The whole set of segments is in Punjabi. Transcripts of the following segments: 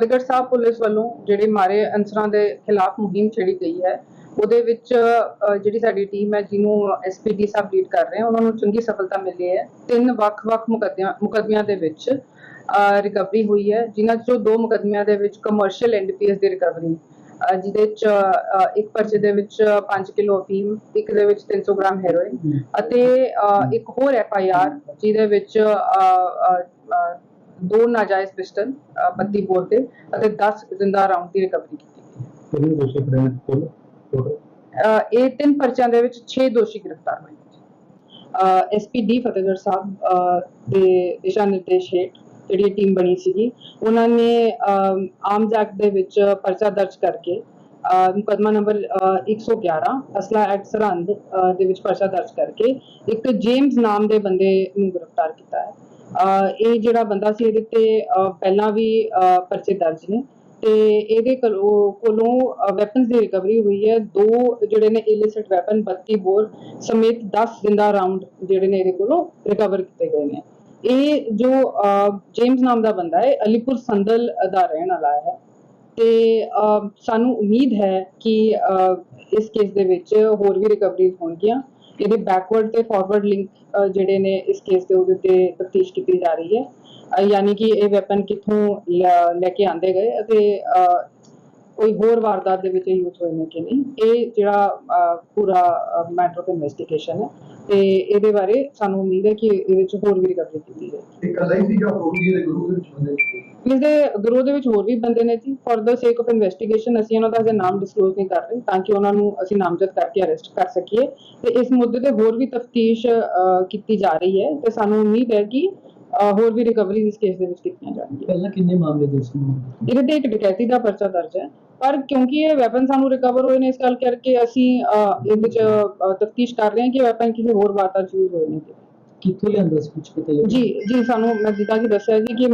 ਫਤਿਹਗੜ੍ਹ ਸਾਹਿਬ ਪੁਲਿਸ ਵੱਲੋਂ ਜਿਹੜੇ ਮਾਰੇ ਅਨਸਰਾਂ ਦੇ ਖਿਲਾਫ ਮੁਹਿੰਮ ਛੇੜੀ ਗਈ ਹੈ ਉਹਦੇ ਵਿੱਚ ਜਿਹੜੀ ਸਾਡੀ ਟੀਮ ਹੈ ਜਿਹਨੂੰ ਐਸਪੀਡੀ ਸਾਹਿਬ ਲੀਡ ਕਰ ਰਹੇ ਹਨ ਉਹਨਾਂ ਨੂੰ ਚੰਗੀ ਸਫਲਤਾ ਮਿਲੀ ਹੈ। ਤਿੰਨ ਵੱਖ-ਵੱਖ ਮੁਕੱਦਮਿਆਂ ਦੇ ਵਿੱਚ ਰਿਕਵਰੀ ਹੋਈ ਹੈ ਜਿਨ੍ਹਾਂ ਚੋਂ ਦੋ ਮੁਕੱਦਮਿਆਂ ਦੇ ਵਿੱਚ ਕਮਰਸ਼ੀਅਲ ਐਨਡੀਪੀਐਸ ਦੀ ਰਿਕਵਰੀ ਜਿਹਦੇ ਚ ਇੱਕ ਪਰਚੇ ਦੇ ਵਿੱਚ 5 ਕਿਲੋ ਅਫੀਮ ਇੱਕ ਦੇ ਵਿੱਚ 300 ਗ੍ਰਾਮ ਹੈਰੋਇਨ ਅਤੇ ਇੱਕ ਹੋਰ ਐਫ ਆਈ ਆਰ ਜਿਹਦੇ ਵਿੱਚ ਦੋ ਨਾਜਾਇਜ਼ ਪਿਸਟਲ ਅ, 32 ਬੋਰ ਦੇ ਅਤੇ 10 ਜ਼ਿੰਦਾ ਰਾਉਂਡ ਦੀ ਰਿਕਵਰੀ ਕੀਤੀ ਕਿੰਨੇ ਦੋਸ਼ੀ ਨੇ ਕੁੱਲ ਟੋਟਲ ਇਹ ਤਿੰਨ ਪਰਚਿਆਂ ਦੇ ਵਿੱਚ 6 ਦੋਸ਼ੀ ਗ੍ਰਿਫਤਾਰ ਹੋਏ ਐਸਪੀਡੀ ਫਤਿਹਗੜ੍ਹ ਸਾਹਿਬ ਦੇ ਦਿਸ਼ਾ ਨਿਰਦੇਸ਼ ਹੇਠ ਜਿਹੜੀ ਇਹ ਟੀਮ ਬਣੀ ਸੀਗੀ ਉਹਨਾਂ ਨੇ ਆਰਮਜ਼ ਐਕਟ ਦੇ ਵਿੱਚ ਪਰਚਾ ਦਰਜ ਕਰਕੇ ਅ, ਮੁਕੱਦਮਾ ਨੰਬਰ ਅ, 111 ਅਸਲਾ ਐਕਟ ਸਰਹੰਦ ਦੇ ਵਿੱਚ ਪਰਚਾ ਦਰਜ ਕਰਕੇ ਇੱਕ ਜੇਮਸ ਨਾਮ ਦੇ ਬੰਦੇ ਨੂੰ ਗ੍ਰਿਫਤਾਰ ਕੀਤਾ ਹੈ। ਇਹ ਜਿਹੜਾ ਬੰਦਾ ਸੀ ਇਹਦੇ ਤੇ ਪਹਿਲਾਂ ਵੀ ਪਰਚੇ ਦਰਜ ਨੇ ਤੇ ਇਹਦੇ ਕੋਲੋਂ ਕੋਲੋਂ ਵੈਪਨਸ ਦੀ ਰਿਕਵਰੀ ਹੋਈ ਹੈ। ਦੋ ਜਿਹੜੇ ਨੇ ਇਲਿਸਿਟ ਵੈਪਨ 32 ਬੋਰ ਸਮੇਤ 10 ਜ਼ਿੰਦਾ ਰਾਉਂਡ ਜਿਹੜੇ ਨੇ ਇਹਦੇ ਕੋਲੋਂ ਰਿਕਵਰ ਕੀਤੇ ਗਏ ਨੇ। ਇਹ ਜੋ ਅਹ, ਜੇਮਸ ਨਾਮ ਦਾ ਬੰਦਾ ਹੈ ਅਲੀਪੁਰ ਸੰਦਲ ਦਾ ਰਹਿਣ ਵਾਲਾ ਹੈ। ਤੇ ਸਾਨੂੰ ਉਮੀਦ ਹੈ ਕਿ ਇਸ ਕੇਸ ਦੇ ਵਿੱਚ ਹੋਰ ਵੀ ਰਿਕਵਰੀਜ਼ ਹੋਣਗੀਆਂ। ਇਹਦੇ ਬੈਕਵਰਡ ਤੇ ਫਾਰਵਰਡ ਲਿੰਕ ਜਿਹੜੇ ਨੇ ਇਸ ਕੇਸ ਦੇ ਉਹਦੇ ਤੇ ਤਫਤੀਸ਼ ਕੀਤੀ ਜਾ ਰਹੀ ਹੈ। ਯਾਨੀ ਕਿ ਇਹ ਵੈਪਨ ਕਿੱਥੋਂ ਲੈ ਕੇ ਆਂਦੇ ਗਏ ਅਤੇ ਕੋਈ ਹੋਰ ਵਾਰਦਾਤ ਦੇ ਵਿੱਚ ਯੂਜ਼ ਹੋਏ ਨੇ ਕਿ ਨਹੀਂ, ਇਹ ਜਿਹੜਾ ਪੂਰਾ ਮੈਟਰ ਆਫ ਇਨਵੈਸਟੀਗੇਸ਼ਨ ਹੈ। ਤੇ ਇਹਦੇ ਬਾਰੇ ਸਾਨੂੰ ਉਮੀਦ ਹੈ ਕਿ ਇਹਦੇ ਵਿੱਚ ਹੋਰ ਵੀ ਰਿਕਵਰੀ ਕੀਤੀ ਜਾਏਗੀ। ਇੱਕ ਅਲਾਈ ਸੀ ਜਾਂ ਹੋਰ ਵੀ ਇਹਦੇ ਗਰੁੱਪ ਦੇ ਵਿੱਚ ਬੰਦੇ ਸੀ? ਇਸ ਦੇ ਗਰੋਹ ਦੇ ਵਿੱਚ ਹੋਰ ਵੀ ਬੰਦੇ ਨੇ ਜੀ। For the sake of investigation ਅਸੀਂ ਉਹਨਾਂ ਦਾ ਹਜੇ ਨਾਮ ਡਿਸਕਲੋਜ਼ ਨਹੀਂ ਕਰ ਰਹੇ ਤਾਂ ਕਿ ਉਹਨਾਂ ਨੂੰ ਅਸੀਂ ਨਾਮਜ਼ਦ ਕਰਕੇ ਅਰੈਸਟ ਕਰ ਸਕੀਏ। ਤੇ ਇਸ ਮੁੱਦੇ ਤੇ ਹੋਰ ਵੀ ਤਫਤੀਸ਼ ਕੀਤੀ ਜਾ ਰਹੀ ਹੈ। ਤੇ ਸਾਨੂੰ ਉਮੀਦ ਹੈ ਕਿ ਅਹ, ਹੋਰ ਵੀ ਰਿਕਵਰੀ ਇਸ ਕੇਸ ਦੇ ਵਿੱਚ ਕੀਤੀਆਂ ਜਾਣਗੀਆਂ। ਪਹਿਲਾਂ ਕਿੰਨੇ ਮਾਮਲੇ ਦੇ ਸੀ? ਇਹਦੇ ਤੇ ਇੱਕ ਡਕੈਤੀ ਦਾ ਪਰਚਾ ਦਰਜ ਹੈ। ਪਰ ਕਿਉਂਕਿ ਇਹ ਵੈਪਨ ਸਾਨੂੰ ਰਿਕਵਰ ਹੋਏ ਨੇ ਇਸ ਗੱਲ ਕਰਕੇ ਅਸੀਂ ਅਹ, ਇਹਦੇ ਵਿੱਚ ਤਫਤੀਸ਼ ਕਰ ਰਹੇ ਹਾਂ ਕਿ ਵੈਪਨ ਕਿਸੇ ਹੋਰ ਵਾਰਦਾਤ 'ਚ ਯੂਜ਼ ਹੋਏ ਨੇ। ਕਿੱਥੋਂ ਲਿਆਂਦਾ ਸੀ ਕੁਝ ਪਤਾ ਲੱਗਾ ਜੀ ਜੀ ਸਾਨੂੰ ਮੈਂ ਜਿੱਦਾਂ ਕਿ ਦੱਸਿਆ ਜੀ ਕਿ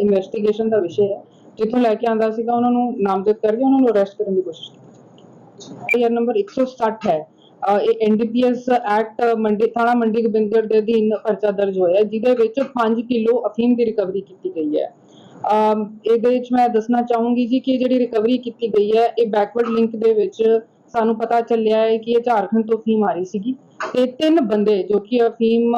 ਇਨਵੈਸਟੀਗੇਸ਼ਨ ਦਾ ਵਿਸ਼ੇ ਹੈ। ਜਿੱਥੋਂ ਲੈ ਕੇ ਆਂਦਾ ਸੀਗਾ ਉਹਨਾਂ ਨੂੰ ਨਾਮਜ਼ਦ ਕਰਕੇ ਉਹਨਾਂ ਨੂੰ ਅਰੈਸਟ ਕਰਨ ਦੀ ਕੋਸ਼ਿਸ਼ ਕੀਤੀ ਇਹ ਨੰਬਰ 160 ਹੈ। ਇਹ ਐਨਡੀਪੀਐਸ ਐਕਟ ਮੰਡੀ ਥਾਣਾ ਮੰਡੀ ਗੋਬਿੰਦਗੜ੍ਹ ਦੇ ਅਧੀਨ ਪਰਚਾ ਦਰਜ ਹੋਇਆ ਜਿਹਦੇ ਵਿੱਚ 5 ਕਿਲੋ ਅਫੀਮ ਦੀ ਰਿਕਵਰੀ ਕੀਤੀ ਗਈ ਹੈ। ਇਹਦੇ ਵਿੱਚ ਮੈਂ ਦੱਸਣਾ ਚਾਹੂੰਗੀ ਜੀ ਕਿ ਜਿਹੜੀ ਰਿਕਵਰੀ ਕੀਤੀ ਗਈ ਹੈ ਇਹ ਬੈਕਵਰਡ ਲਿੰਕ ਦੇ ਵਿੱਚ ਸਾਨੂੰ ਪਤਾ ਚੱਲਿਆ ਹੈ ਕਿ ਇਹ ਝਾਰਖੰਡ ਤੋਂ ਅਫੀਮ ਆ ਰਹੀ ਸੀਗੀ ਤੇ ਤਿੰਨ ਬੰਦੇ ਜੋ ਕਿ ਅਫੀਮ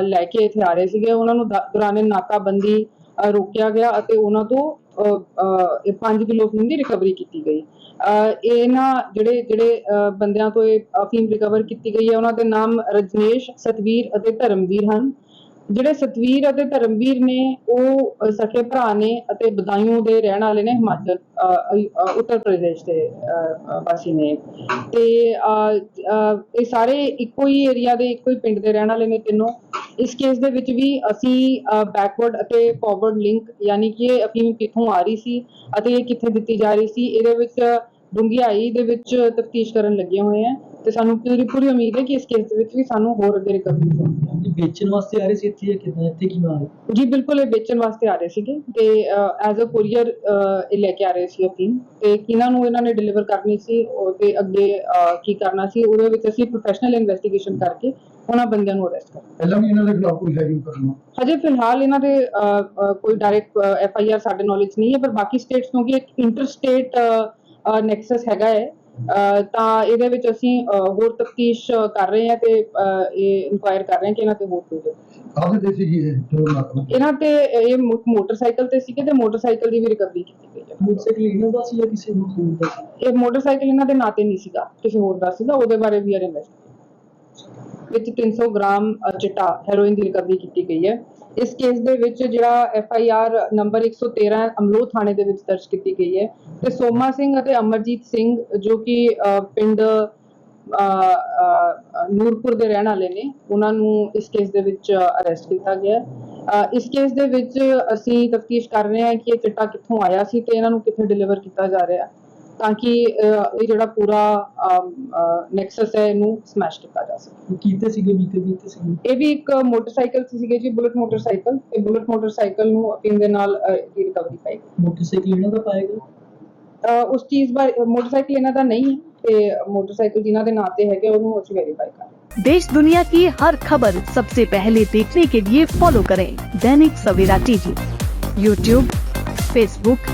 ਲੈ ਕੇ ਇੱਥੇ ਆ ਰਹੇ ਸੀਗੇ ਉਹਨਾਂ ਨੂੰ ਦੌਰਾਨੇ ਨਾਕਾਬੰਦੀ ਰੋਕਿਆ ਗਿਆ ਅਤੇ ਉਹਨਾਂ ਤੋਂ ਅ, ਅ, 5 ਕਿਲੋ ਅਫੀਮ ਦੀ ਰਿਕਵਰੀ ਕੀਤੀ ਗਈ। ਅ, ਇਹਨਾਂ ਜਿਹੜੇ ਜਿਹੜੇ ਬੰਦਿਆਂ ਤੋਂ ਇਹ ਅਫੀਮ ਰਿਕਵਰ ਕੀਤੀ ਗਈ ਹੈ ਉਹਨਾਂ ਦੇ ਨਾਮ ਰਜਨੇਸ਼ ਸਤਵੀਰ ਅਤੇ ਧਰਮਵੀਰ ਹਨ। ਜਿਹੜੇ ਸਤਵੀਰ ਅਤੇ ਧਰਮਵੀਰ ਨੇ, ਉਹ ਸਕੇ ਭਰਾ ਨੇ ਅਤੇ ਬਦਾਯੂੰ ਦੇ ਰਹਿਣ ਵਾਲੇ ਨੇ ਹਿਮਾਚਲ ਉੱਤਰ ਪ੍ਰਦੇਸ਼ ਦੇ ਵਾਸੀ ਨੇ। ਤੇ ਇਹ ਸਾਰੇ ਇੱਕੋ ਹੀ ਏਰੀਆ ਦੇ, ਇੱਕੋ ਹੀ ਪਿੰਡ ਦੇ ਰਹਿਣ ਵਾਲੇ ਨੇ ਤਿੰਨੋਂ। ਇਸ ਕੇਸ ਦੇ ਵਿੱਚ ਵੀ ਅਸੀਂ ਬੈਕਵਰਡ ਅਤੇ ਫਾਰਵਰਡ ਲਿੰਕ ਯਾਨੀ ਕਿ ਇਹ ਅਫੀਮ ਕਿੱਥੋਂ ਆ ਰਹੀ ਸੀ ਅਤੇ ਇਹ ਕਿੱਥੇ ਦਿੱਤੀ ਜਾ ਰਹੀ ਸੀ, ਇਹਦੇ ਵਿੱਚ ਡੂੰਘਾਈ ਦੇ ਵਿੱਚ ਤਫਤੀਸ਼ ਕਰਨ ਲੱਗੇ ਹੋਏ ਆ ਤੇ ਸਾਨੂੰ ਪੂਰੀ ਪੂਰੀ ਉਮੀਦ ਹੈ ਕਿ ਇਸ ਕੇਸ ਦੇ ਵਿੱਚ ਵੀ ਸਾਨੂੰ ਹੋਰ ਅੱਗੇ ਰਿਕਵਰੀ ਇਹ ਵੇਚਣ ਵਾਸਤੇ ਆ ਰਹੇ ਸੀ ਇੱਥੇ ਜਾਂ ਕਿੱਦਾਂ? ਇੱਥੇ ਕੀ ਮਾਲ ਜੀ ਬਿਲਕੁਲ ਇਹ ਵੇਚਣ ਵਾਸਤੇ ਆ ਰਹੇ ਸੀਗੇ ਤੇ ਐਜ਼ ਅ ਕੋਰੀਅਰ ਇਹ ਲੈ ਕੇ ਆ ਰਹੇ ਸੀ ਅਫੀਮ ਤੇ ਕਿਹਨਾਂ ਨੂੰ ਇਹਨਾਂ ਨੇ ਡਿਲੀਵਰ ਕਰਨੀ ਸੀ ਉਹ ਤੇ ਅੱਗੇ ਅਹ, ਕੀ ਕਰਨਾ ਸੀ ਉਹਦੇ ਵਿੱਚ ਅਸੀਂ ਪ੍ਰੋਫੈਸ਼ਨਲ ਇਨਵੈਸਟੀਗੇਸ਼ਨ ਕਰਕੇ ਉਹਨਾਂ ਬੰਦਿਆਂ ਨੂੰ ਅਰੈਸਟ ਕਰ ਪਹਿਲਾਂ ਵੀ ਇਹਨਾਂ ਦੇ ਖਿਲਾਫ ਕੋਈ ਹੈਗਿੰਗ ਕਰਨਾ ਹਜੇ ਫਿਲਹਾਲ ਇਹਨਾਂ ਦੇ ਅਹ, ਅਹ, ਕੋਈ ਡਾਇਰੈਕਟ ਐਫ ਆਈ ਆਰ ਸਾਡੇ ਨੌਲੇਜ ਨਹੀਂ ਹੈ ਪਰ ਬਾਕੀ ਸਟੇਟਸ ਕਿਉਂਕਿ ਇੱਕ ਇੰਟਰ ਸਟੇਟ ਨੈਕਸਸ ਹੈਗਾ ਹੈ। ਅਹ, ਤਾਂ ਇਹਦੇ ਵਿੱਚ ਅਸੀਂ ਹੋਰ ਤਫਤੀਸ਼ ਕਰ ਰਹੇ ਹਾਂ ਤੇ ਇਹ ਇਨਕੁਆਇਰ ਕਰ ਰਹੇ ਹਾਂ ਕਿ ਇਹਨਾਂ ਤੇ ਹੋਰ ਕੋਈ। ਕਾਹਦੇ ਦੇ ਸੀ ਜੀ ਇਹ? ਜੋ ਨਾਕਮ ਇਹਨਾਂ ਤੇ ਇਹ ਮੋਟਰਸਾਈਕਲ ਤੇ ਸੀਗੇ ਤੇ ਮੋਟਰਸਾਈਕਲ ਦੀ ਵੀ ਰਿਕਵਰੀ ਕੀਤੀ ਗਈ ਹੈ। ਮੋਟਰਸਾਈਕਲ ਇਹਨਾਂ ਦਾ ਸੀ ਜਾਂ ਕਿਸੇ ਨੂੰ ਹੋਰ ਦਾ? ਸੀ ਇਹ ਮੋਟਰਸਾਈਕਲ ਇਹਨਾਂ ਦੇ ਨਾਂ ਤੇ ਨਹੀਂ ਸੀਗਾ ਕਿਸੇ ਹੋਰ ਦਾ ਸੀਗਾ ਉਹਦੇ ਬਾਰੇ ਵੀ ਆਰ ਇਨਵੈਸਟੀਗੇਟ ਵਿੱਚ 300 ਗ੍ਰਾਮ ਚਿੱਟਾ ਹੈਰੋਇਨ ਦੀ ਰਿਕਵਰੀ ਕੀਤੀ ਗਈ ਹੈ। ਇਸ ਕੇਸ ਦੇ ਵਿੱਚ ਜਿਹੜਾ F I R number 113 Amloh ਥਾਣੇ ਦੇ ਵਿੱਚ ਦਰਜ ਕੀਤੀ ਗਈ ਹੈ ਤੇ ਸੋਮਾ ਸਿੰਘ ਅਤੇ ਅਮਰਜੀਤ ਸਿੰਘ, ਜੋ ਕਿ ਪਿੰਡ ਨੂਰਪੁਰ ਦੇ ਰਹਿਣ ਵਾਲੇ ਨੇ, ਉਹਨਾਂ ਨੂੰ ਇਸ ਕੇਸ ਦੇ ਵਿੱਚ ਅਰੈਸਟ ਕੀਤਾ ਗਿਆ ਇਸ ਕੇਸ ਦੇ ਵਿੱਚ ਅਸੀਂ ਤਫਤੀਸ਼ ਕਰ ਰਹੇ ਹਾਂ ਕਿ ਇਹ ਚਿੱਟਾ ਕਿੱਥੋਂ ਆਇਆ ਸੀ ਤੇ ਇਹਨਾਂ ਨੂੰ ਕਿੱਥੇ ਡਿਲੀਵਰ ਕੀਤਾ ਜਾ ਰਿਹਾ। ਤਾਂ ਕਿ ਅ, ਇਹ ਜਿਹੜਾ ਪੂਰਾ ਨੈਕਸਸ ਹੈ ਇਹਨੂੰ ਸਮੈਸ਼ ਕੀਤਾ ਜਾ ਸਕੇ ਇਹ ਕੀਤੇ ਸੀਗੇ ਵੀਕਲ ਕੀਤੇ ਸੀਗੇ ਇਹ ਵੀ ਇੱਕ ਮੋਟਰਸਾਈਕਲ ਸੀ ਸੀਗੇ ਜੀ ਬੁਲਟ ਮੋਟਰਸਾਈਕਲ ਤੇ ਬੁਲਟ ਮੋਟਰਸਾਈਕਲ ਨੂੰ ਅਫੀਮ ਦੇ ਨਾਲ ਅ, ਦੀ ਰਿਕਵਰੀ ਪਾਈ ਮੋਟਰਸਾਈਕਲ ਇਹਨਾਂ ਦਾ ਪਾਏਗਾ ਅ, ਉਸ ਚੀਜ਼ ਬਾਰੇ ਮੋਟਰਸਾਈਕਲ ਇਹਨਾਂ ਦਾ ਨਹੀਂ ਹੈ ਤੇ ਮੋਟਰਸਾਈਕਲ ਜਿਨ੍ਹਾਂ ਦੇ ਨਾਂ ਤੇ ਹੈਗੇ ਉਹਨੂੰ ਅਸੀਂ ਵੈਰੀਫਾਈ ਕਰ ਰਹੇ ਹਾਂ देश दुनिया की हर खबर सबसे पहले देखने के लिए फॉलो करें Dainik Savera TV YouTube Facebook